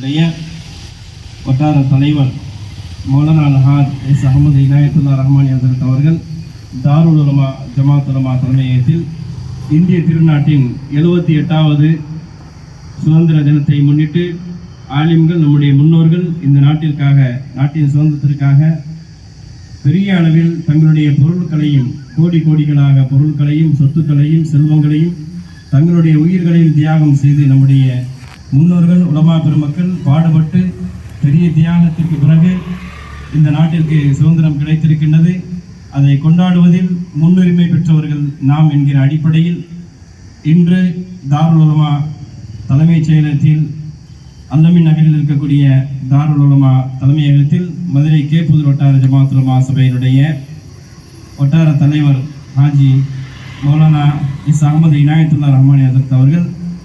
உடைய வட்டார தலைவர் மௌலானா நஹான் எஸ் அகமது இனாயத்துல்லா ரஹ்மான் ஹசரத் அவர்கள் தாருல் உலமா ஜமாத் உலமா தலைமையகத்தில் இந்திய திருநாட்டின் எழுபத்தி எட்டாவது சுதந்திர தினத்தை முன்னிட்டு ஆலிம்கள் நம்முடைய முன்னோர்கள் இந்த நாட்டிற்காக நாட்டின் சுதந்திரத்திற்காக பெரிய அளவில் தங்களுடைய பொருட்களையும் கோடி கோடிகளாக பொருட்களையும் சொத்துக்களையும் செல்வங்களையும் தங்களுடைய உயிர்களையும் தியாகம் செய்து நம்முடைய முன்னோர்கள் உலமா பெருமக்கள் பாடுபட்டு பெரிய தியாகத்திற்கு பிறகு இந்த நாட்டிற்கு சுதந்திரம் கிடைத்திருக்கின்றது. அதை கொண்டாடுவதில் முன்னுரிமை பெற்றவர்கள் நாம் என்கிற அடிப்படையில் இன்று தாருல் உலமா தலைமைச் செயலகத்தில் அல்லமின் நகரில் இருக்கக்கூடிய தாருல் உலமா தலைமையகத்தில் மதுரை கேப்புதூர் வட்டார ஜமாத் உலமா சபையினுடைய வட்டார தலைவர் ஹாஜி மௌலானா இஸ் அகமது இனாயத்துல்லா ரஹ்மானி அதர்த் அவர்கள்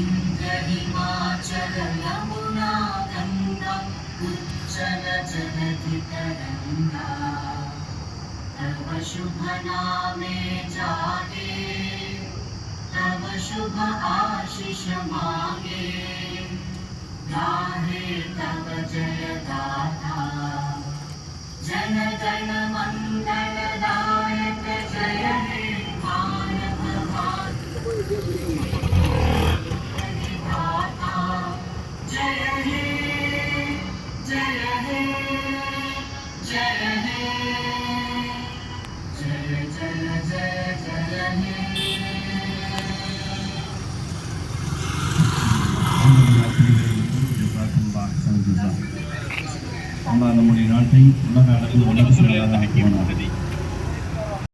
इन्द्र हिमाचल यमुना गङ्गा उच्चल जगति तरङ्गा तव शुभनामे जागे शुभ आशिष मागे, गाहे तव जय அல்லாஹ் நம்முடைய நாட்டை உலக அளவில் உலக சிலையாக ஆக்கியுள்ளார்